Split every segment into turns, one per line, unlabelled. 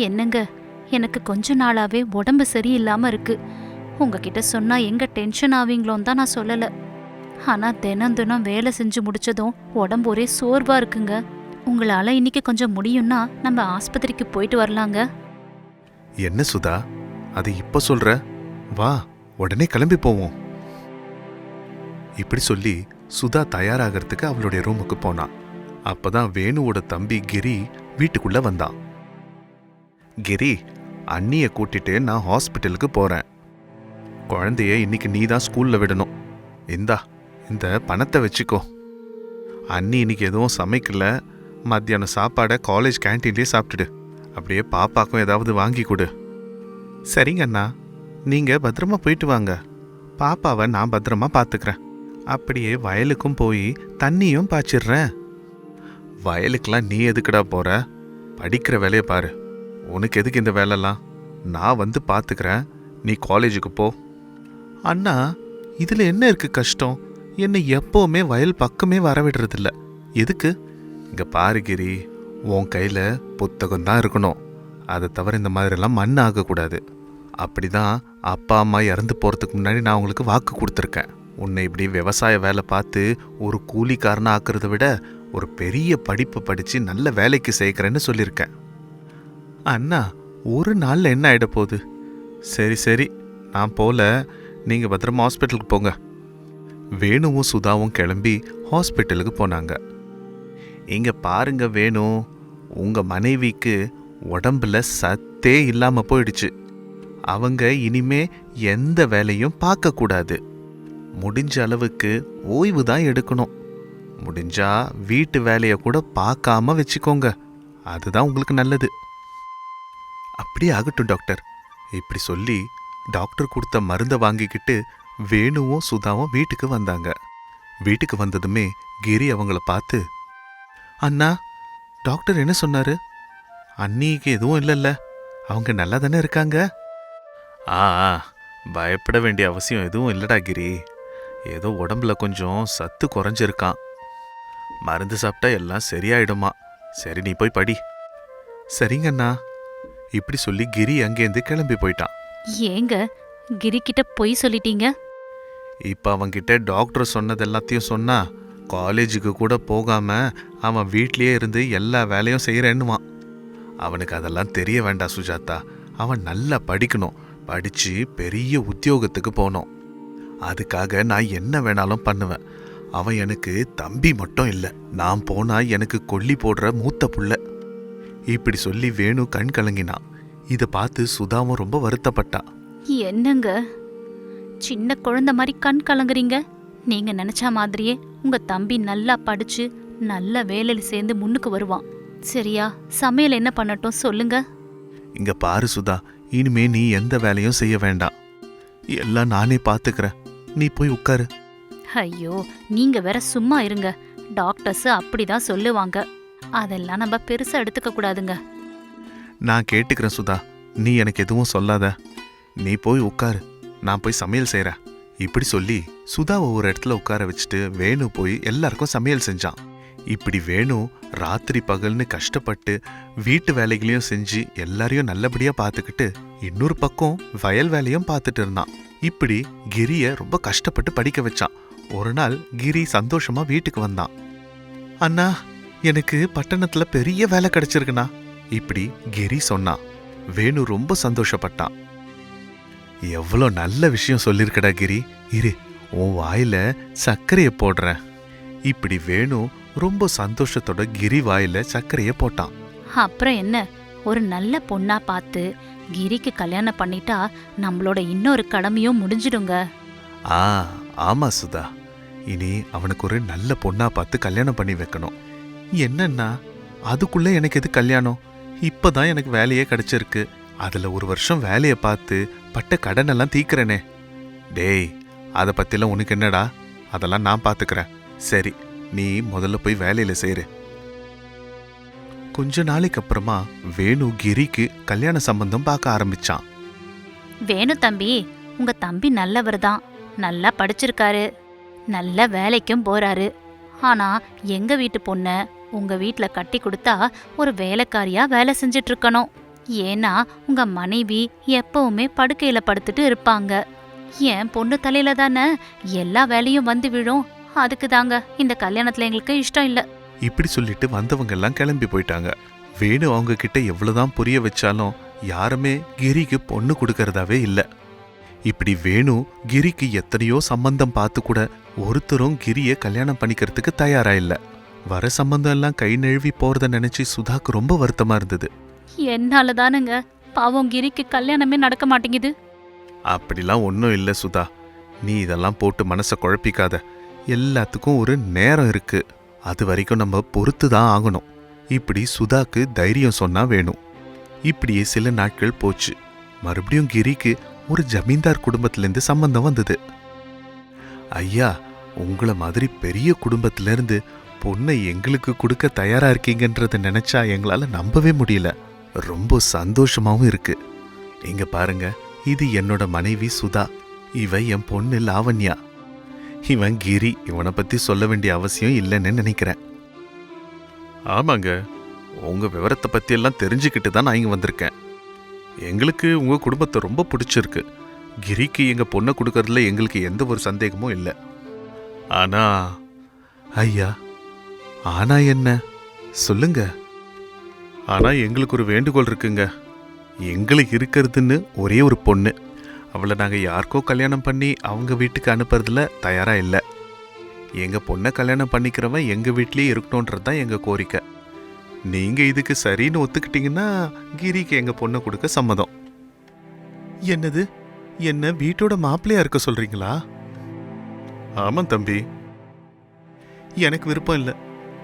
என்னங்க? எனக்கு கொஞ்ச நாளாவே உடம்பு சரியில்லாம இருக்கு. உங்ககிட்ட சொன்னா எங்க டென்ஷன் ஆவீங்களோன்னு தான் நான் சொல்லல. ஆனா தினம் தினம் வேலை செஞ்சு முடிச்சதும் உடம்பு ஒரே சோர்வா இருக்குங்க. உங்களால இன்னைக்கு கொஞ்சம் முடியும்னா நம்ம ஆஸ்பத்திரிக்கு போயிட்டு வரலாங்க.
என்ன சுதா? அது இப்ப சொல்ற? வா உடனே கிளம்பி போவோம். இப்படி சொல்லி சுதா தயாராகிறதுக்கு அவளுடைய ரூமுக்கு போனான் அப்பதான் வேணுவோட தம்பி கிரி வீட்டுக்குள்ள வந்தான். கிரி அண்ணியை கூட்டிட்டு நான் ஹாஸ்பிட்டலுக்கு போகிறேன் குழந்தைய இன்னைக்கு நீ தான் ஸ்கூலில் விடணும். இந்தா இந்த பணத்தை வச்சுக்கோ. அண்ணி இன்னைக்கு எதுவும் சமைக்கல. மத்தியானம் சாப்பாடை காலேஜ் கேன்டீன்லேயே சாப்பிட்டுடு. அப்படியே பாப்பாக்கும் ஏதாவது வாங்கி கொடு. சரிங்க அண்ணா நீங்கள் பத்திரமா போயிட்டு வாங்க. பாப்பாவை நான் பத்திரமா பார்த்துக்கிறேன் அப்படியே வயலுக்கும் போய் தண்ணியும் பாய்ச்சிடுறேன். வயலுக்கெல்லாம் நீ எதுக்குடா போகிற படிக்கிற வேலையை பாரு. உனக்கு எதுக்கு இந்த வேலைலாம்? நான் வந்து பார்த்துக்கிறேன் நீ காலேஜுக்கு போ. அண்ணா இதில் என்ன இருக்கு கஷ்டம்? என்னை எப்போவுமே வயல் பக்கமே வரவிடுறதில்ல எதுக்கு? இங்கே பாருகிரி உன் கையில் புத்தகம் தான் இருக்கணும். அதை தவிர இந்த மாதிரிலாம் மண் ஆகக்கூடாது. அப்படிதான் அப்பா அம்மா இறந்து போகிறதுக்கு முன்னாடி நான் உங்களுக்கு வாக்கு கொடுத்துருக்கேன். உன்னை இப்படி விவசாய வேலை பார்த்து ஒரு கூலிக்காரனாக ஆக்குறதை விட ஒரு பெரிய படிப்பு படித்து நல்ல வேலைக்கு சேர்க்குறேன்னு சொல்லியிருக்கேன். அண்ணா ஒரு நாளில் என்ன ஆகிட போகுது? சரி சரி நான் போல நீங்கள் பத்திரமா ஹாஸ்பிட்டலுக்கு போங்க. வேணுவும் சுதாவும் கிளம்பி ஹாஸ்பிட்டலுக்கு போனாங்க. இங்கே பாருங்க வேணு உங்கள் மனைவிக்கு உடம்புல சத்தே இல்லாமல் போயிடுச்சு. அவங்க இனிமே எந்த வேலையும் பார்க்கக்கூடாது முடிஞ்ச அளவுக்கு ஓய்வு தான் எடுக்கணும். முடிஞ்சா வீட்டு வேலையை கூட பார்க்காம வச்சுக்கோங்க. அதுதான் உங்களுக்கு நல்லது. அப்படியே ஆகட்டும் டாக்டர். இப்படி சொல்லி டாக்டர் கொடுத்த மருந்தை வாங்கிக்கிட்டு வேணுவும் சுதாவும் வீட்டுக்கு வந்தாங்க. வீட்டுக்கு வந்ததுமே கிரி அவங்கள பார்த்து அண்ணா டாக்டர் என்ன சொன்னாரு? அன்னிக்கு எதுவும் இல்லைல்ல. அவங்க நல்லா தானே இருக்காங்க? ஆ ஆ, பயப்பட வேண்டிய அவசியம் எதுவும் இல்லடா கிரி. ஏதோ உடம்புல கொஞ்சம் சத்து குறைஞ்சிருக்கான். மருந்து சாப்பிட்டா எல்லாம் சரியாயிடுமா? சரி நீ போய் படி. சரிங்கண்ணா. இப்படி சொல்லி கிரி அங்கேருந்து கிளம்பி போயிட்டான்.
ஏங்க கிரி கிட்ட பொய் சொல்லிட்டீங்க?
இப்போ அவன்கிட்ட டாக்டர் சொன்னது எல்லாத்தையும் சொன்னா காலேஜுக்கு கூட போகாம அவன் வீட்லயே இருந்து எல்லா வேலையும் செய்யறேன்னுவான் அவனுக்கு அதெல்லாம் தெரிய வேண்டாம் சுஜாதா. அவன் நல்லா படிக்கணும். படிச்சு பெரிய உத்தியோகத்துக்கு போகணும். அதுக்காக நான் என்ன வேணாலும் பண்ணுவேன். அவன் எனக்கு தம்பி மட்டும் இல்லை. நான் போனா எனக்கு கொல்லி போடுற மூத்த புள்ள. இப்படி சொல்லி வேணு கண் கலங்கினான் இதை பார்த்து சுதாவும் ரொம்ப வருத்தப்பட்டா.
என்னங்க? சின்ன குழந்தை மாதிரி கண் கலங்குறீங்க? நீங்க நினைச்ச மாதிரியே உங்க தம்பி நல்லா படிச்சு நல்ல வேலையில சேர்ந்து முன்னுக்கு வருவான். சரியா? சமையல் என்ன பண்ணட்டும் சொல்லுங்க.
இங்க பாரு சுதா இனிமே நீ எந்த வேலையும் செய்ய வேண்டாம். எல்லாம் நானே பாத்துக்கிறேன். நீ போய் உட்காரு.
ஐயோ நீங்க வேற சும்மா இருங்க. டாக்டர்ஸ் அப்படிதான் சொல்லுவாங்க. அதெல்லாம் நம்ம பெருசா எடுத்துக்க கூடாதுங்க.
நான் கேட்டுக்கிறேன் சுதா. நீ எனக்கு எதுவும் சொல்லாத. நீ போய் உட்காரு. நான் போய் சமையல் செய்கிறேன் இப்படி சொல்லி சுதாவை ஒரு இடத்துல உட்கார வச்சுட்டு வேணு போய் எல்லாருக்கும் சமையல் செஞ்சான். இப்படி வேணு ராத்திரி பகல்னு கஷ்டப்பட்டு வீட்டு வேலைகளையும் செஞ்சு எல்லாரையும் நல்லபடியாக பார்த்துக்கிட்டு இன்னொரு பக்கம் வயல் வேலையும் பார்த்துட்டு இருந்தான். இப்படி கிரியை ரொம்ப கஷ்டப்பட்டு படிக்க வச்சான். ஒரு நாள் கிரி சந்தோஷமா வீட்டுக்கு வந்தான். அண்ணா எனக்கு பட்டணத்துல பெரிய வேலை கிடைச்சிருக்குண்ணா. இப்படி கிரி சொன்னான் வேணு ரொம்ப சந்தோஷப்பட்டான் எவ்வளோ நல்ல விஷயம் சொல்லிருக்கடா கிரி. இரு உன் வாயில சர்க்கரையை போடுறேன். இப்படி வேணு ரொம்ப சந்தோஷத்தோட கிரி வாயில சர்க்கரையை போட்டான்.
அப்புறம் என்ன? ஒரு நல்ல பொண்ணா பார்த்து கிரிக்கு கல்யாணம் பண்ணிட்டா நம்மளோட இன்னொரு கடமையும் முடிஞ்சிடுங்க.
ஆ ஆமா சுதா. இனி அவனுக்கு ஒரு நல்ல பொண்ணா பார்த்து கல்யாணம் பண்ணி வைக்கணும். என்னன்னா அதுக்குள்ள எனக்கு எது கல்யாணம்? இப்பதான் எனக்கு வேலையே கிடைச்சிருக்கு. அதுல ஒரு வருஷம் வேலையை பார்த்து பட்ட கடனெல்லாம் தீக்கிறேனே. டேய் அதை பத்திலாம் உனக்கு என்னடா? அதெல்லாம் நான் பார்த்துக்கிறேன் சரி நீ முதல்ல போய் வேலையில சேரு. கொஞ்ச நாளைக்கு அப்புறமா வேணு கிரிக்கு கல்யாண சம்பந்தம் பார்க்க ஆரம்பிச்சான்.
வேணு தம்பி உங்க தம்பி நல்லவர் தான். நல்லா படிச்சிருக்காரு. நல்ல வேலைக்கும் போறாரு. ஆனா எங்க வீட்டு பொண்ண உங்க வீட்ல கட்டி கொடுத்தா ஒரு வேலைக்காரியா வேலை செஞ்சுட்டு இருக்கணும் ஏன்னா உங்க மனைவி எப்பவுமே படுக்கையில படுத்துட்டு இருப்பாங்க. என் பொண்ணு தலையில தானே எல்லா வேலையும் வந்து விழும். அதுக்கு தாங்க இந்த கல்யாணத்துல எங்களுக்கு இஷ்டம் இல்ல.
இப்படி சொல்லிட்டு வந்தவங்க எல்லாம் கிளம்பி போயிட்டாங்க. வேணு அவங்க கிட்ட எவ்வளவுதான் புரிய வச்சாலும் யாருமே கிரிக்கு பொண்ணு கொடுக்கறதாவே இல்ல. இப்படி வேணு கிரிக்கு எத்தனையோ சம்பந்தம் பார்த்து கூட ஒருத்தரும் கிரிய கல்யாணம் பண்ணிக்கிறதுக்கு தயாரா இல்லை. வர சம்பந்தம் எல்லாம் கை நழுவி போறத நினைச்சு சுதாக்கு ரொம்ப வருத்தமா இருந்தது.
என்னால தானுங்க? பாவம் கிரிக்கு கல்யாணமே நடக்க மாட்டேங்குது.
அப்படிலாம் ஒன்றும் இல்லை சுதா. நீ இதெல்லாம் போட்டு மனசை குழப்பிக்காத. எல்லாத்துக்கும் ஒரு நேரம் இருக்கு. அது வரைக்கும் நம்ம பொறுத்து தான் ஆகணும். இப்படி சுதாக்கு தைரியம் சொன்னா வேணும். இப்படியே சில நாட்கள் போச்சு. மறுபடியும் கிரிக்கு ஒரு ஜமீன்தார் குடும்பத்திலேருந்து சம்பந்தம் வந்தது. ஐயா உங்கள மாதிரி பெரிய குடும்பத்திலேருந்து பொண்ணை எங்களுக்கு கொடுக்க தயாரா இருக்கீங்கன்றத நினைச்சா எங்களால நம்பவே முடியல. ரொம்ப சந்தோஷமாவும் இருக்கு. இங்க பாருங்க இது என்னோட மனைவி சுதா. இவ என் பொண்ணு லாவண்யா. இவன் கிரி இவனை பத்தி சொல்ல வேண்டிய அவசியம் இல்லைன்னு நினைக்கிறேன். ஆமாங்க உங்க விவரத்தை பத்தி எல்லாம் தெரிஞ்சுக்கிட்டு தான் நான் இங்க வந்திருக்கேன். எங்களுக்கு உங்க குடும்பத்தை ரொம்ப பிடிச்சிருக்கு. கிரிக்கு எங்க பொண்ணை கொடுக்கறதுல எங்களுக்கு எந்த ஒரு சந்தேகமும் இல்லை. ஆனா ஐயா ஆனா என்ன? சொல்லுங்க. ஆனா எங்களுக்கு ஒரு வேண்டுகோள் இருக்குங்க. எங்களுக்கு இருக்கிறதுன்னு ஒரே ஒரு பொண்ணு. அவளை நாங்கள் யாருக்கோ கல்யாணம் பண்ணி அவங்க வீட்டுக்கு அனுப்புறதுல தயாரா இல்லை. எங்கள் பொண்ணை கல்யாணம் பண்ணிக்கிறவன் எங்கள் வீட்லேயே இருக்கணுன்றது தான் எங்கள் கோரிக்கை. நீங்கள் இதுக்கு சரின்னு ஒத்துக்கிட்டீங்கன்னா கிரிக்கு எங்கள் பொண்ணை கொடுக்க சம்மதம். என்னது? என்ன வீட்டோட மாப்பிள்ளையா இருக்க சொல்றீங்களா? ஆமாம் தம்பி. எனக்கு விருப்பம் இல்லை.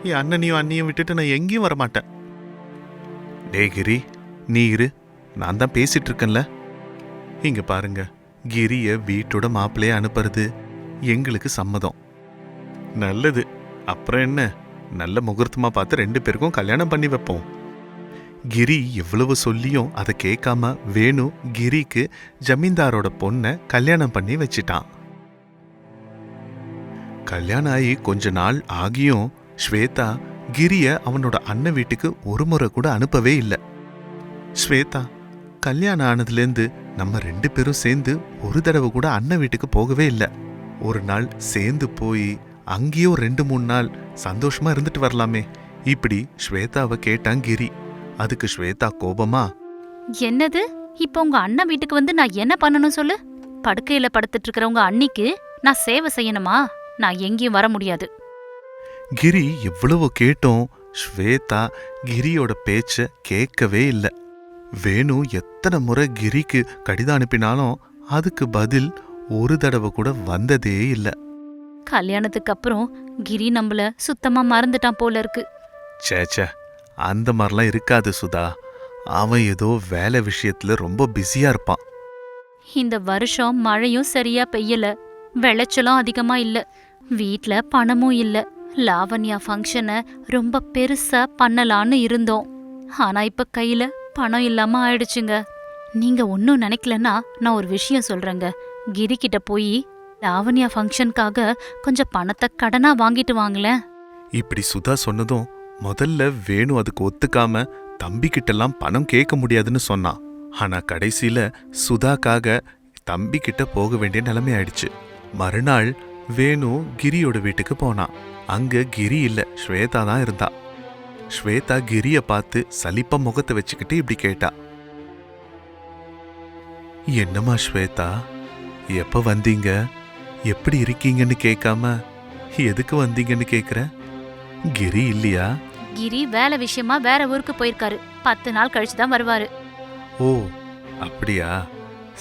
என் அண்ணனையும் அண்ணியும் விட்டுட்டு நான் எங்கேயும் வர மாட்டேன் கிரி நீ இரு. நான் தான் பேசிட்டு இருக்கேன்ல. இங்க பாருங்க கிரிய வீட்டோட மாப்பிள்ளைய அனுப்புறது எங்களுக்கு சம்மதம். நல்லது. அப்புறம் என்ன? நல்ல முகூர்த்தமா பார்த்து ரெண்டு பேருக்கும் கல்யாணம் பண்ணி வைப்போம். கிரி எவ்வளவு சொல்லியும் அதை கேட்காம வேணு கிரிக்கு ஜமீன்தாரோட பொண்ணை கல்யாணம் பண்ணி வச்சிட்டான். கல்யாணம் ஆகி கொஞ்ச நாள் ஆகியும் ஸ்வேதா கிரிய அவனோட அண்ணன் வீட்டுக்கு ஒரு முறை கூட அனுப்பவே இல்லை. ஸ்வேதா கல்யாணம் ஆனதுலேருந்து நம்ம ரெண்டு பேரும் சேர்ந்து ஒரு தடவை கூட அண்ணன் வீட்டுக்கு போகவே இல்லை. ஒரு நாள் சேர்ந்து போய் அங்கேயும் ரெண்டு மூணு நாள் சந்தோஷமா இருந்துட்டு வரலாமே. இப்படி ஸ்வேதாவை கேட்டான் கிரி. அதுக்கு ஸ்வேதா கோபமா
என்னது? இப்போ உங்க அண்ணன் வீட்டுக்கு வந்து நான் என்ன பண்ணணும் சொல்லு? படுக்கையில படுத்துட்டு இருக்கிற உங்க அன்னிக்கு நான் சேவை செய்யணுமா? நான் எங்கேயும் வர முடியாது.
கிரி எவ்வளவோ கேட்டோம். ஸ்வேதா கிரியோட பேச்ச கேட்கவே இல்லை. வேணு எத்தனை முறை கிரிக்கு கடிதம் அனுப்பினாலும் அதுக்கு பதில் ஒரு தடவை கூட வந்ததே இல்லை.
கல்யாணத்துக்கு அப்புறம் கிரி நம்மள சுத்தமா மறந்துட்டான் போல இருக்கு.
சேச்சே அந்த மாதிரிலாம் இருக்காது சுதா. அவன் ஏதோ வேலை விஷயத்துல ரொம்ப பிஸியா இருப்பான்.
இந்த வருஷம் மழையும் சரியா பெய்யல. விளைச்சலும் அதிகமா இல்ல. வீட்ல பணமும் இல்ல. லாவண்யா ஃபங்க்ஷனை ரொம்ப பெருசா பண்ணலான்னு இருந்தோம். ஆனா இப்ப கையில பணம் இல்லாம ஆயிடுச்சுங்க. நீங்க ஒன்னும் நினைக்கலன்னா நான் ஒரு விஷயம் சொல்றேங்க. கிரி கிட்ட போய் லாவண்யா ஃபங்க்ஷனுக்காக கொஞ்சம் பணத்தை கடனா வாங்கிட்டு வாங்களேன்.
இப்படி சுதா சொன்னதும் முதல்ல வேணு அதுக்கு ஒத்துக்காம தம்பி கிட்டலாம் பணம் கேட்க முடியாதுன்னு சொன்னான் ஆனா கடைசியில சுதாக்காக தம்பி கிட்ட போக வேண்டிய நிலைமை ஆயிடுச்சு. மறுநாள் வேணு கிரியோட வீட்டுக்கு போனான் அங்க கிரி இல்ல. ஸ்வேதா தான் இருந்தா. ஸ்வேதா கிரிய பார்த்து சலிப்ப முகத்தை வச்சுக்கிட்டு இப்படி கேட்டா. என்னம்மா ஸ்வேதா எப்ப வந்தீங்க? எப்படி இருக்கீங்கன்னு கேட்காம எதுக்கு வந்தீங்கன்னு கேக்குற? கிரி இல்லையா?
கிரி வேலை விஷயமா வேற ஊருக்கு போயிருக்காரு. பத்து நாள் கழிச்சு தான் வருவாரு.
ஓ அப்படியா?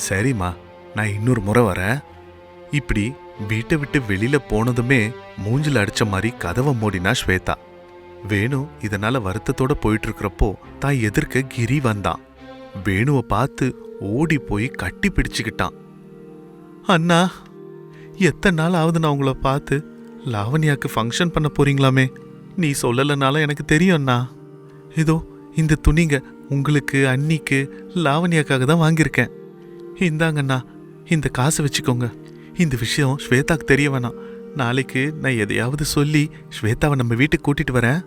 சரிம்மா நான் இன்னொரு முறை வரேன். இப்படி வீட்டை விட்டு வெளியில போனதுமே மூஞ்சில் அடிச்ச மாதிரி கதவை மூடினா ஸ்வேதா. வேணு இதனால வருத்தத்தோட போயிட்டு இருக்கிறப்போ தான் எதிர்க்க கிரி வந்தான். வேணுவை பார்த்து ஓடி போய் கட்டி பிடிச்சுக்கிட்டான். அண்ணா எத்தனை நாள் ஆகுது நான் உங்களை பார்த்து? லாவணியாக்கு ஃபங்க்ஷன் பண்ண போறீங்களாமே? நீ சொல்லலைனால எனக்கு தெரியும் அண்ணா. இதோ இந்த துணிங்க உங்களுக்கு அன்னிக்கு லாவணியாக்காக தான் வாங்கியிருக்கேன். இந்தாங்கண்ணா இந்த காசை வச்சுக்கோங்க. இந்த விஷயம் ஸ்வேதாக்கு தெரிய வேணாம். நாளைக்கு நான் எதையாவது சொல்லி ஸ்வேதாவை நம்ம வீட்டுக்கு கூட்டிட்டு வரேன்.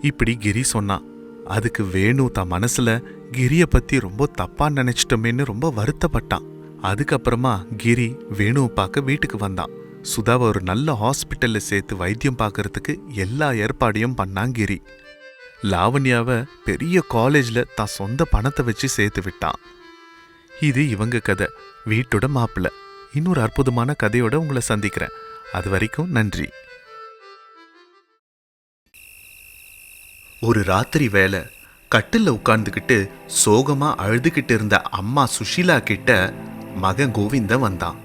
இப்படி கிரி சொன்னான் அதுக்கு வேணு தான் மனசுல கிரியை பத்தி ரொம்ப தப்பா நினைச்சிட்டோமேன்னு ரொம்ப வருத்தப்பட்டான். அதுக்கப்புறமா கிரி வேணுவை பார்க்க வீட்டுக்கு வந்தான். சுதாவை ஒரு நல்ல ஹாஸ்பிட்டல்ல சேர்த்து வைத்தியம் பார்க்கறதுக்கு எல்லா ஏற்பாடையும் பண்ணான் கிரி. லாவண்யாவை பெரிய காலேஜ்ல தான் சொந்த பணத்தை வச்சு சேர்த்து விட்டான். இது இவங்க கதை. வீட்டோட மாப்பிள்ளை. இன்னொரு அற்புதமான கதையோட உங்களை சந்திக்கிறேன். அது வரைக்கும் நன்றி. ஒரு ராத்திரி வேலை கட்டில்ல உட்கார்ந்துக்கிட்டு சோகமா அழுதுகிட்டு இருந்த அம்மா சுஷீலா கிட்ட மகன் கோவிந்தன் வந்தான்.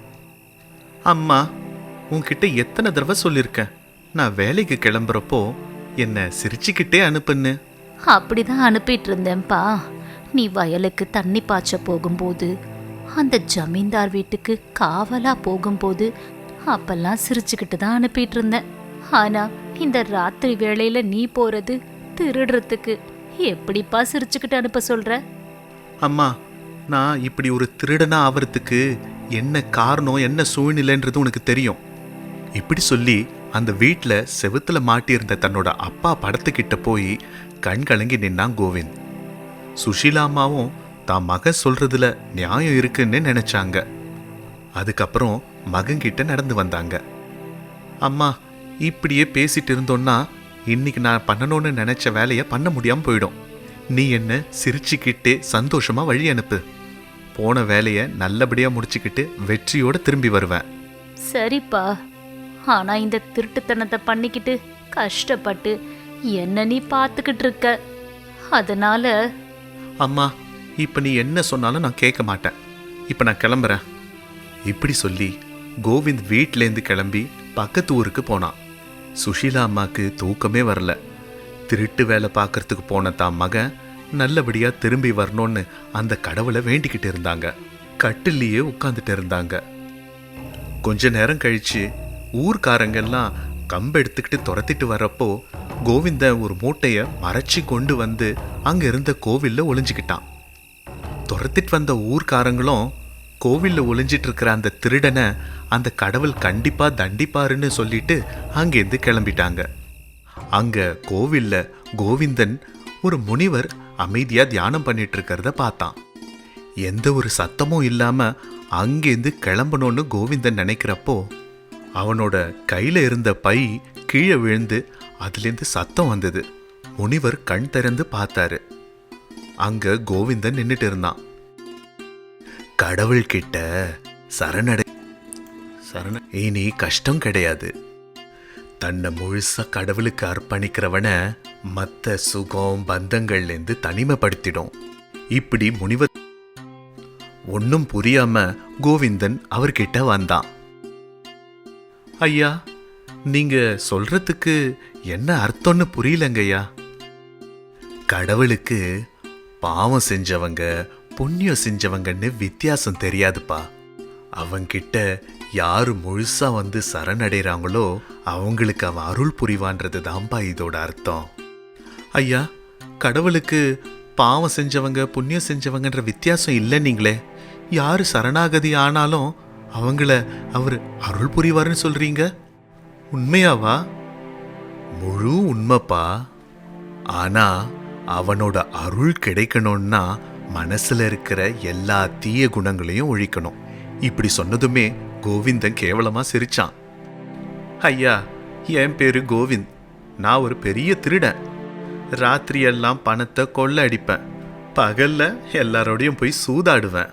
அம்மா உன்கிட்ட எத்தனை தடவை சொல்லியிருக்கேன் நான் வேலைக்கு கிளம்புறப்போ என்ன சிரிச்சுக்கிட்டே அனுப்புன்னு.
அப்படிதான் அனுப்பிட்டு இருந்தேன்ப்பா. நீ வயலுக்கு தண்ணி பாய்ச்ச போகும்போது அந்த ஜமீன்தார் வீட்டுக்கு காவலா போகும்போது அப்பெல்லாம் சிரிச்சுக்கிட்டு தான் அனுப்பிட்டு இருந்தேன். ஆனா இந்த ராத்திரி வேளையில நீ போறது திருடுறதுக்கு எப்படிப்பா சிரிச்சுக்கிட்டு அனுப்ப சொல்ற?
அம்மா நான் இப்படி ஒரு திருடனா ஆவறதுக்கு என்ன காரணம் என்ன சூழ்நிலைன்றது உனக்கு தெரியும். இப்படி சொல்லி அந்த வீட்டில் செவுத்துல மாட்டியிருந்த தன்னோட அப்பா படத்துக்கிட்ட போய் கண் கலங்கி நின்னான் கோவிந்த். சுஷீலா அம்மாவும் தான் மகன் சொல்றதுல நியாயம் இருக்குன்னு நினைச்சாங்க. அதுக்கப்புறம் மகன்கிட்ட நடந்து வந்தாங்க. அம்மா இப்படியே பேசிட்டு இருந்தோன்னா இன்னைக்கு நான் பண்ணணும்னு நினைச்ச வேலையை பண்ண முடியாம போயிடும். நீ என்ன சிரிச்சுக்கிட்டே சந்தோஷமா வழி அனுப்பு. போன வேலையை நல்லபடியா முடிச்சுக்கிட்டு வெற்றியோட திரும்பி வருவேன்.
சரிப்பா. ஆனா இந்த திருட்டுத்தனத்தை பண்ணிக்கிட்டு கஷ்டப்பட்டு என்ன நீ பார்த்துக்கிட்டு இருக்க? அதனால
அம்மா இப்ப நீ என்ன சொன்னாலும் நான் கேட்க மாட்டேன். இப்ப நான் கிளம்புறேன். இப்படி சொல்லி கோவிந்த் வீட்டிலேருந்து கிளம்பி பக்கத்து ஊருக்கு போனான். சுஷீலா அம்மாவுக்கு தூக்கமே வரல. திருட்டு வேலை பார்க்கறதுக்கு போன தான் மகன் நல்லபடியா திரும்பி வரணும்னு அந்த கடவுளை வேண்டிக்கிட்டு இருந்தாங்க. கட்டிலேயே உட்காந்துட்டு இருந்தாங்க. கொஞ்ச நேரம் கழிச்சு ஊர்க்காரங்கெல்லாம் கம்பு எடுத்துக்கிட்டு துரத்திட்டு வரப்போ கோவிந்தன் ஒரு மூட்டைய மறைச்சி கொண்டு வந்து அங்க இருந்த கோவில்ல ஒளிஞ்சிக்கிட்டான். துரத்திட்டு வந்த ஊர்க்காரங்களும் கோவிலில் ஒளிஞ்சிட்டு இருக்கிற அந்த திருடனை அந்த கடவுள் கண்டிப்பாக தண்டிப்பாருன்னு சொல்லிட்டு அங்கேருந்து கிளம்பிட்டாங்க. அங்கே கோவில்ல கோவிந்தன் ஒரு முனிவர் அமைதியாக தியானம் பண்ணிட்டு இருக்கிறத பார்த்தான். எந்த ஒரு சத்தமும் இல்லாமல் அங்கேருந்து கிளம்பணும்னு கோவிந்தன் நினைக்கிறப்போ அவனோட கையில் இருந்த பை கீழே விழுந்து அதுலேருந்து சத்தம் வந்தது. முனிவர் கண் திறந்து பார்த்தாரு. அங்க கோவிந்தன் நின்னுட்டு இருந்தான். கடவுள்கிட்ட சரணடை சரண இனி கஷ்டம் கிடையாது. தன்னை முழுசா கடவுளுக்கு அர்ப்பணிக்கிறவன மத்த சுகம் பந்தங்கள்லேருந்து தனிமைப்படுத்திடும். இப்படி முனிவர் ஒன்னும் புரியாம கோவிந்தன் அவர்கிட்ட வந்தான். ஐயா நீங்க சொல்றதுக்கு என்ன அர்த்தம்னு புரியலங்கய்யா? கடவுளுக்கு பாவம் செஞ்சவங்க புண்ணியம் செஞ்சவங்கன்னு வித்தியாசம் தெரியாதுப்பா. அவங்கிட்ட யார் முழுசாக வந்து சரணடைகிறாங்களோ அவங்களுக்கு அவன் அருள் புரிவான்றது தான்ப்பா இதோட அர்த்தம். ஐயா கடவுளுக்கு பாவம் செஞ்சவங்க புண்ணியம் செஞ்சவங்கன்ற வித்தியாசம் இல்லைன்னீங்களே யார் சரணாகதி ஆனாலும் அவங்கள அவர் அருள் புரிவாருன்னு சொல்கிறீங்க உண்மையாவா? முழு உண்மைப்பா. ஆனால் அவனோட அருள் கிடைக்கணும்னா மனசுல இருக்கிற எல்லா தீய குணங்களையும் ஒழிக்கணும். இப்படி சொன்னதுமே கோவிந்தன் கேவலமா சிரிச்சான். ஐயா என் பேரு கோவிந்த். நான் ஒரு பெரிய திருடன். ராத்திரியெல்லாம் பணத்தை கொள்ள அடிப்பேன் பகல்ல எல்லாரோடையும் போய் சூதாடுவேன்.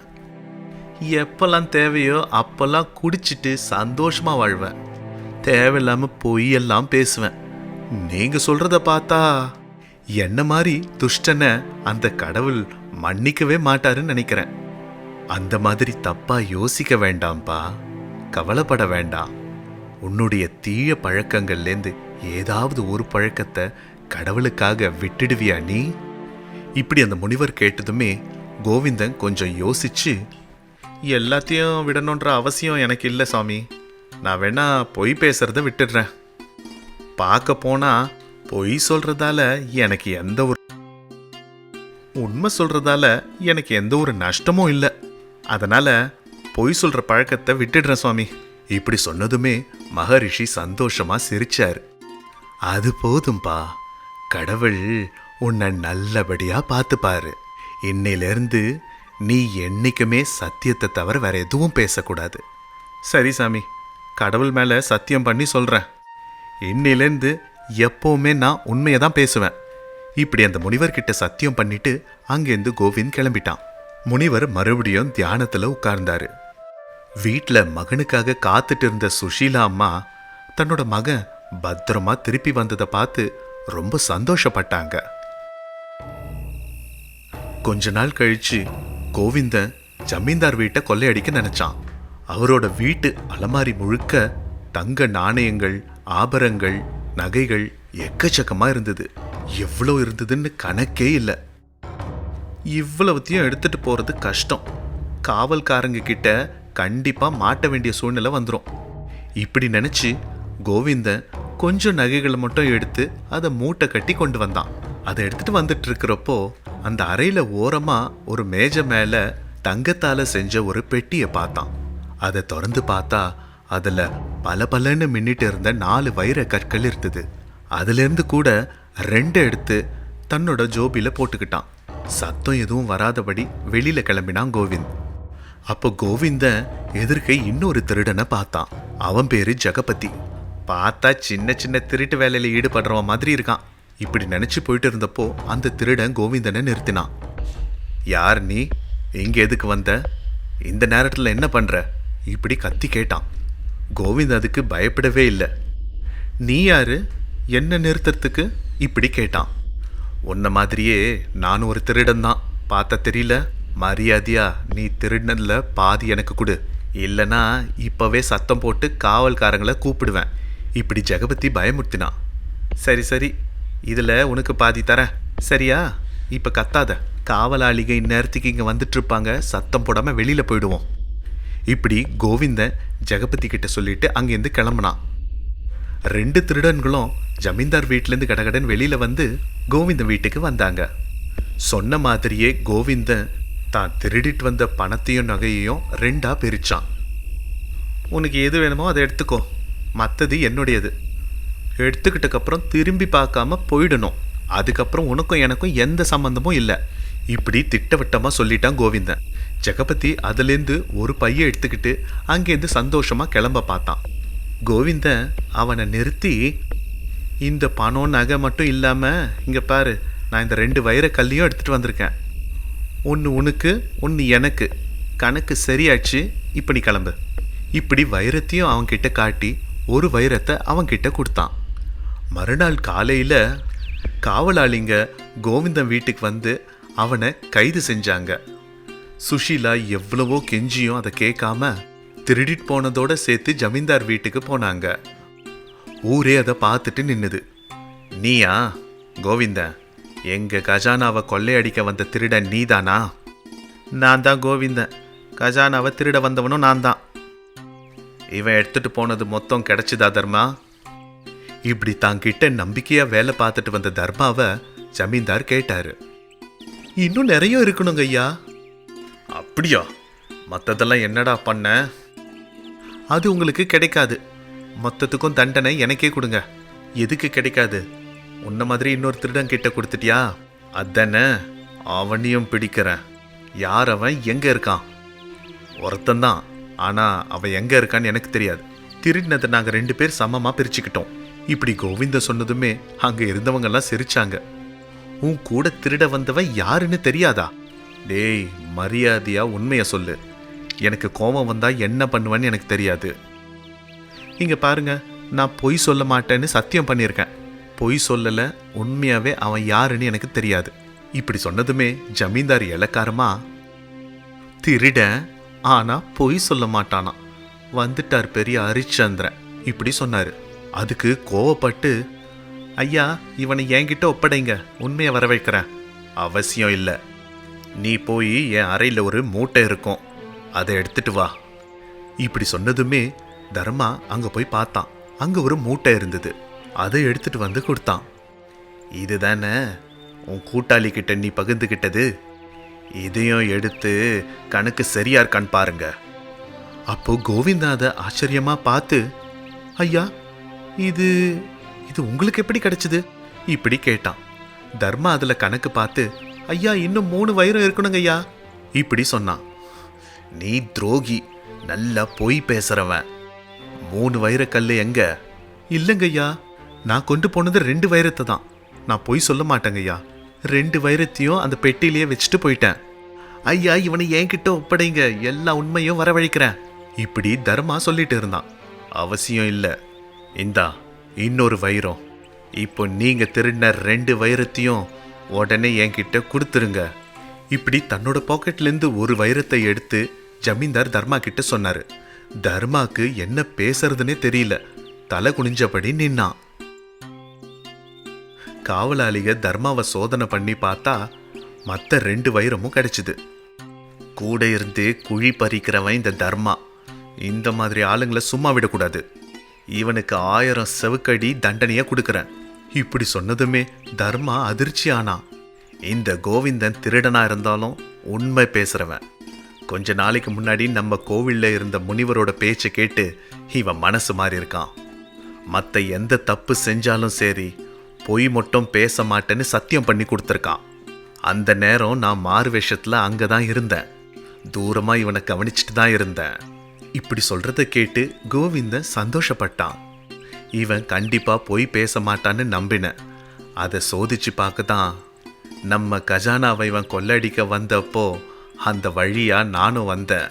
எப்பெல்லாம் தேவையோ அப்பெல்லாம் குடிச்சிட்டு சந்தோஷமா வாழ்வேன். தேவையில்லாம பொய்யெல்லாம் பேசுவேன். நீங்க சொல்றத பார்த்தா என்ன மாதிரி துஷ்டனை அந்த கடவுள் மன்னிக்கவே மாட்டாருன்னு நினைக்கிறேன். அந்த மாதிரி தப்பா யோசிக்க வேண்டாம்ப்பா கவலைப்பட வேண்டாம். உன்னுடைய தீய பழக்கங்கள்லேருந்து ஏதாவது ஒரு பழக்கத்தை கடவுளுக்காக விட்டுடுவியா நீ? இப்படி அந்த முனிவர் கேட்டதுமே கோவிந்தன் கொஞ்சம் யோசிச்சு எல்லாத்தையும் விடணுன்ற அவசியம் எனக்கு இல்லை சாமி. நான் வேணா பொய் பேசுறத விட்டுடுறேன். பார்க்க போனா பொய் சொல்றதால எனக்கு எந்த ஒரு உண்மை சொல்றதால எனக்கு எந்த ஒரு நஷ்டமும் இல்லை. அதனால பொய் சொல்ற பழக்கத்தை விட்டுடுறேன் சுவாமி. இப்படி சொன்னதுமே மகரிஷி சந்தோஷமா சிரிச்சாரு. அது போதும்பா. கடவுள் உன்னை நல்லபடியா பார்த்துப்பாரு. இன்னையிலிருந்து நீ என்னைக்குமே சத்தியத்தை தவிர வேற எதுவும் பேசக்கூடாது. சரி சாமி. கடவுள் மேல சத்தியம் பண்ணி சொல்றேன். இன்னையிலேருந்து எப்போவுமே நான் உண்மையை தான் பேசுவேன். இப்படி அந்த முனிவர்கிட்ட சத்தியம் பண்ணிட்டு அங்கேருந்து கோவிந்த் கிளம்பிட்டான். முனிவர் மறுபடியும் தியானத்தில் உட்கார்ந்தாரு. வீட்டில் மகனுக்காக காத்துட்டு இருந்த சுஷீலா அம்மா தன்னோட மகன் பத்திரமா திருப்பி வந்ததை பார்த்து ரொம்ப சந்தோஷப்பட்டாங்க. கொஞ்ச நாள் கழிச்சு கோவிந்தன் ஜமீன்தார் வீட்டை கொள்ளையடிக்க நினைச்சான். அவரோட வீட்டு அலமாரி முழுக்க தங்க நாணயங்கள் ஆபரங்கள் நகைகள் எக்கச்சக்கமாக இருந்தது. எவ்வளோ இருந்ததுன்னு கணக்கே இல்லை. இவ்வளவுத்தையும் எடுத்துகிட்டு போகிறது கஷ்டம். காவல்காரங்க கிட்ட கண்டிப்பாக மாட்ட வேண்டிய சூழ்நிலை வந்துடும் இப்படி நினச்சி கோவிந்தன் கொஞ்சம் நகைகளை மட்டும் எடுத்து அதை மூட்டை கட்டி கொண்டு வந்தான். அதை எடுத்துகிட்டு வந்துட்டு இருக்கிறப்போ அந்த அறையில் ஓரமாக ஒரு மேஜை மேலே தங்கத்தால் செஞ்ச ஒரு பெட்டியை பார்த்தான். அதை திறந்து பார்த்தா அதில் பல பலன்னு மின்னிட்டு இருந்த நாலு வைர கற்கள் இருந்தது. அதுலேருந்து கூட ரெண்டு எடுத்து தன்னோட ஜோபியில் போட்டுக்கிட்டான். சத்தம் எதுவும் வராதபடி வெளியில் கிளம்பினான் கோவிந்த். அப்போ கோவிந்தன் எதிர்க்க இன்னொரு திருடனை பார்த்தான். அவன் பேரு ஜெகபதி. பார்த்தா சின்ன சின்ன திருட்டு வேலையில் ஈடுபடுறவன் மாதிரி இருக்கான். இப்படி நினச்சி போயிட்டு இருந்தப்போ அந்த திருடன் கோவிந்தனை நிறுத்தினான். யார் நீ? எங்கே எதுக்கு வந்த? இந்த நேரத்தில் என்ன பண்ணுற இப்படி கத்தி கேட்டான். கோவிந்த் அதுக்கு பயப்படவே இல்லை. நீ யாரு? என்ன நிறுத்தத்துக்கு? இப்படி கேட்டான். உன்ன மாதிரியே நான் ஒரு திருடன் தான் பார்த்த தெரியல மரியாதையா நீ திருடனில் பாதி எனக்கு கொடு. இல்லைனா இப்போவே சத்தம் போட்டு காவல்காரங்களை கூப்பிடுவேன். இப்படி ஜெகபதி பயமுறுத்தினான். சரி சரி. இதில் உனக்கு பாதி தரேன். சரியா? இப்போ கத்தாத. காவலாளிகை இந்நேரத்துக்கு இங்கே வந்துட்டு இருப்பாங்க. சத்தம் போடாமல் வெளியில் போயிடுவோம். இப்படி கோவிந்தன் ஜெகபதி கிட்ட சொல்லிட்டு அங்கேருந்து கிளம்புனான். ரெண்டு திருடன்களும் ஜமீன்தார் வீட்டிலேருந்து கடகடன் வெளியில் வந்து கோவிந்தன் வீட்டுக்கு வந்தாங்க. சொன்ன மாதிரியே கோவிந்தன் தான் திருடிட்டு வந்த பணத்தையும் நகையையும் ரெண்டாக பிரித்தான் உனக்கு எது வேணுமோ அதை எடுத்துக்கோ. மற்றது என்னுடையது. எடுத்துக்கிட்டக்கப்புறம் திரும்பி பார்க்காம போயிடணும். அதுக்கப்புறம் உனக்கும் எனக்கும் எந்த சம்மந்தமும் இல்லை. இப்படி திட்டவட்டமாக சொல்லிட்டான் கோவிந்தன். ஜெகபதி அதுலேருந்து ஒரு பைய எடுத்துக்கிட்டு அங்கேருந்து சந்தோஷமாக கிளம்ப பார்த்தான். கோவிந்தன் அவனை நிறுத்தி இந்த பணம் நகை மட்டும் இல்லாமல் இங்கே பாரு நான் இந்த ரெண்டு வைர கல்லையும் எடுத்துகிட்டு வந்திருக்கேன். ஒன்று உனக்கு ஒன்று எனக்கு. கணக்கு சரியாச்சு இப்போ நீ கிளம்பு. இப்படி வைரத்தையும் அவன்கிட்ட காட்டி ஒரு வைரத்தை அவன்கிட்ட கொடுத்தான். மறுநாள் காலையில் காவலாளிங்க கோவிந்தன் வீட்டுக்கு வந்து அவனை கைது செஞ்சாங்க. சுஷீலா எவ்வளவோ கெஞ்சியும் அதை கேட்காம திருடிட்டு போனதோட சேர்த்து ஜமீன்தார் வீட்டுக்கு போனாங்க. ஊரே அதை பார்த்துட்டு நின்னுது. நீயா கோவிந்தன் எங்க கஜானாவை கொள்ளையடிக்க வந்த திருடன் நீதானா? நான் தான் கோவிந்தன் கஜானாவை திருட வந்தவனும் நான் தான். இவன் எடுத்துட்டு போனது மொத்தம் கிடைச்சதா தர்மா? இப்படி தாங்கிட்ட நம்பிக்கையா வேலை பார்த்துட்டு வந்த தர்மாவை ஜமீன்தார் கேட்டாரு. இன்னும் நிறைய இருக்கணுங்க ஐயா. அப்படியா? மற்றதெல்லாம் என்னடா பண்ண? அது உங்களுக்கு கிடைக்காது. மொத்தத்துக்கும் தண்டனை எனக்கே கொடுங்க. எதுக்கு கிடைக்காது? உன்ன மாதிரி இன்னொரு திருடன் கிட்ட கொடுத்துட்டியா? அதானே? அவனையும் பிடிக்கிறேன். யார் அவன்? எங்க இருக்கான்? ஒருத்தந்தான் ஆனா அவன் எங்க இருக்கான்னு எனக்கு தெரியாது. திருடினதை நாங்கள் ரெண்டு பேர் சமமாக பிரிச்சுக்கிட்டோம். இப்படி கோவிந்த சொன்னதுமே அங்கே இருந்தவங்கெல்லாம் சிரிச்சாங்க. உன் கூட திருட வந்தவன் யாருன்னு தெரியாதா? டேய் மரியாதையா உண்மைய சொல்லு. எனக்கு கோபம் வந்தா என்ன பண்ணுவேன்னு எனக்கு தெரியாது. இங்க பாருங்க நான் பொய் சொல்ல மாட்டேன்னு சத்தியம் பண்ணியிருக்கேன். பொய் சொல்லல உண்மையாவே அவன் யாருன்னு எனக்கு தெரியாது. இப்படி சொன்னதுமே ஜமீன்தார் இலக்காரமா திருடன் ஆனா பொய் சொல்ல மாட்டானா? வந்துட்டார் பெரிய ஹரிச்சந்திரன் இப்படி சொன்னாரு. அதுக்கு கோவப்பட்டு ஐயா இவனை என்கிட்ட ஒப்படைங்க உண்மையை வர வைக்கிறேன் அவசியம் இல்லை. நீ போய் என் அறையில் ஒரு மூட்டை இருக்கும். அதை எடுத்துட்டு வா. இப்படி சொன்னதுமே தர்மா அங்கே போய் பார்த்தான். அங்கே ஒரு மூட்டை இருந்தது. அதை எடுத்துட்டு வந்து கொடுத்தான். இதுதானே? உன் கூட்டாளி கிட்ட நீ பகிர்ந்துக்கிட்டது இதையும் எடுத்து கணக்கு சரியா இருக்கான்னு பாருங்க. அப்போ கோவிந்தா அதை ஆச்சரியமா பார்த்து ஐயா இது இது உங்களுக்கு எப்படி கிடைச்சது? இப்படி கேட்டான். தர்மா அதில் கணக்கு பார்த்து ஐயா இன்னும் மூணு வைரம் இருக்கணுங்க ஐயா இப்படி சொன்னான் நீ துரோகி நல்லா பொய் பேசுறவன். மூணு வைரக்கல்லு எங்க? இல்லைங்கய்யா நான் கொண்டு போனது ரெண்டு வைரத்தை தான். நான் பொய் சொல்ல மாட்டேங்கய்யா. ரெண்டு வைரத்தையும் அந்த பெட்டிலேயே வச்சுட்டு போயிட்டேன். ஐயா இவனை என்கிட்ட ஒப்படைங்க. எல்லா உண்மையும் வரவழைக்கிறேன். இப்படி தர்மா சொல்லிட்டு இருந்தான். அவசியம் இல்லை. இந்தா இன்னொரு வைரம் இப்போ நீங்க திருடின ரெண்டு வைரத்தையும் உடனே என்கிட்ட கொடுத்துருங்க. இப்படி தன்னோட பாக்கெட்லேருந்து ஒரு வைரத்தை எடுத்து ஜமீன்தார் தர்மா கிட்ட சொன்னாரு. தர்மாக்கு என்ன பேசுறதுனே தெரியல. தலை குனிஞ்சபடி நின்னான். காவலாளிக தர்மாவை சோதனை பண்ணி பார்த்தா மற்ற ரெண்டு வைரமும் கிடைச்சிது. கூட இருந்து குழி பறிக்கிறவன் இந்த தர்மா. இந்த மாதிரி ஆளுங்களை சும்மா விடக்கூடாது. இவனுக்கு ஆயிரம் செவுக்கடி தண்டனையை கொடுக்குறேன். இப்படி சொன்னதுமே தர்மா அதிர்ச்சி ஆனா இந்த கோவிந்தன் திருடனா இருந்தாலும் உண்மை பேசுறவன். கொஞ்ச நாளைக்கு முன்னாடி நம்ம கோவில்ல இருந்த முனிவரோட பேச்சை கேட்டு இவன் மனசு மாறி இருக்கான் மற்ற எந்த தப்பு செஞ்சாலும் சரி பொய் மட்டும் பேச மாட்டேன்னு சத்தியம் பண்ணி கொடுத்துருக்கான். அந்த நேரம் நான் மாறு விஷயத்தில் அங்கே தான் இருந்தேன். தூரமாக இவனை கவனிச்சுட்டு தான் இருந்தேன். இப்படி சொல்கிறத கேட்டு கோவிந்தன் சந்தோஷப்பட்டான். இவன் கண்டிப்பாக போய் பேச மாட்டான்னு நம்பினேன் அதை சோதிச்சு பார்க்க தான் நம்ம கஜானாவை இவன் கொள்ளடிக்க வந்தப்போ அந்த வழியாக நானும் வந்தேன்.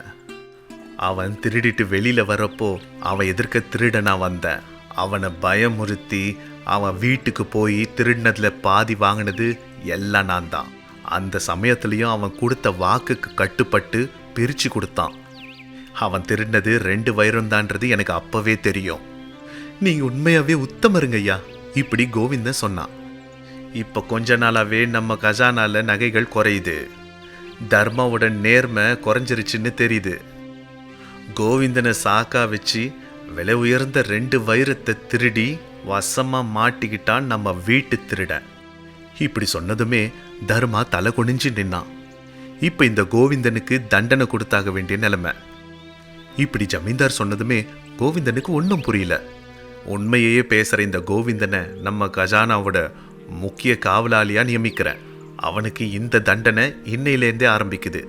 அவன் திருடிட்டு வெளியில் வரப்போ அவன் எதிர்க்க திருடனா வந்தேன் அவனை பயமுறுத்தி அவன் வீட்டுக்கு போய் திருடினதில் பாதி வாங்கினது எல்லாம் நான் தான் அந்த சமயத்துலேயும் அவன் கொடுத்த வாக்குக்கு கட்டுப்பட்டு பிரித்து கொடுத்தான். அவன் திருடினது ரெண்டு வைரம்தான்றது எனக்கு அப்போவே தெரியும். நீங்க உண்மையாவே உத்தமருங்க ஐயா. இப்படி கோவிந்தன் சொன்னான் இப்ப கொஞ்ச நாளாவே நம்ம கஜானால நகைகள் குறையுது. தர்மாவோட நேர்மை குறைஞ்சிருச்சுன்னு தெரியுது. கோவிந்தனை சாக்கா வச்சு விலை உயர்ந்த ரெண்டு வைரத்தை திருடி வசமா மாட்டிக்கிட்டான் நம்ம வீட்டு திருடன் இப்படி சொன்னதுமே தர்மா தலை குனிஞ்சு நின்னான். இப்ப இந்த கோவிந்தனுக்கு தண்டனை கொடுத்தாக வேண்டிய நிலைமை. இப்படி ஜமீன்தார் சொன்னதுமே கோவிந்தனுக்கு ஒன்றும் புரியல. உண்மையையே பேசுற இந்த கோவிந்தனை நம்ம கஜானாவோட முக்கிய காவலாளியாக நியமிக்கிறேன் அவனுக்கு இந்த தண்டனை இன்னையிலேருந்தே ஆரம்பிக்குது.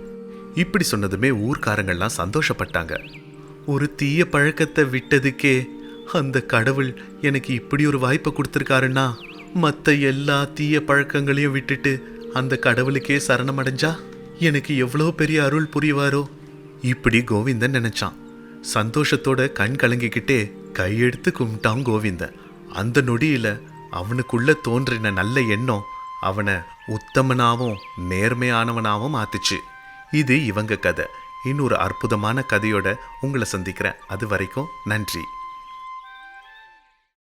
இப்படி சொன்னதுமே ஊர்க்காரங்கள்லாம் சந்தோஷப்பட்டாங்க. ஒரு தீய பழக்கத்தை விட்டதுக்கே அந்த கடவுள் எனக்கு இப்படி ஒரு வாய்ப்பை கொடுத்துருக்காருன்னா மற்ற எல்லா தீய பழக்கங்களையும் விட்டுட்டு அந்த கடவுளுக்கே சரணமடைஞ்சா எனக்கு எவ்வளோ பெரிய அருள் புரிவாரோ? இப்படி கோவிந்தன் நினைச்சான். சந்தோஷத்தோட கண் கலங்கிக்கிட்டே கையெடுத்து கும்பிட்டான் கோவிந்தன். அந்த நொடியில் அவனுக்குள்ள தோன்றின நல்ல எண்ணம் அவனை உத்தமனாவும் நேர்மையானவனாவும் மாத்துச்சு இது இவங்க கதை. இன்னொரு அற்புதமான கதையோட உங்களை சந்திக்கிறேன். அது வரைக்கும் நன்றி.